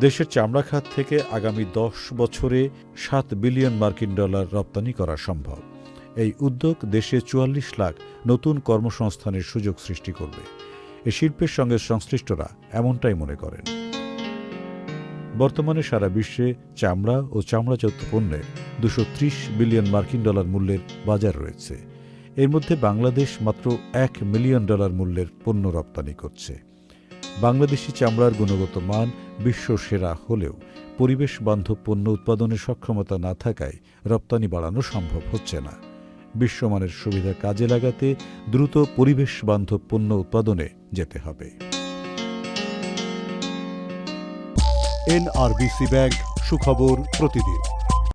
দেশের চামড়া খাত থেকে আগামী দশ বছরে সাত বিলিয়ন মার্কিন ডলার রপ্তানি করা সম্ভব। এই উদ্যোগ দেশে চুয়াল্লিশ লাখ নতুন কর্মসংস্থানের সুযোগ সৃষ্টি করবে। এ শিল্পের সঙ্গে সংশ্লিষ্টরা এমনটাই মনে করেন। বর্তমানে সারা বিশ্বে চামড়া ও চামড়াজাত পণ্যের দুশো বিলিয়ন মার্কিন ডলার মূল্যের বাজার রয়েছে। এর মধ্যে বাংলাদেশ মাত্র এক মিলিয়ন ডলার মূল্যের পণ্য রপ্তানি করছে। বাংলাদেশি চামড়ার গুণগত মান বিশ্ব সেরা হলেও পরিবেশ বান্ধব পণ্য উৎপাদনের সক্ষমতা না থাকায় রপ্তানি বাড়ানো সম্ভব হচ্ছে না। বিশ্বমানের সুবিধা কাজে লাগাতে দ্রুত পরিবেশ বান্ধব পণ্য উৎপাদনে যেতে হবে। এনআরবিসি ব্যাংক সুখবর প্রতিদিন।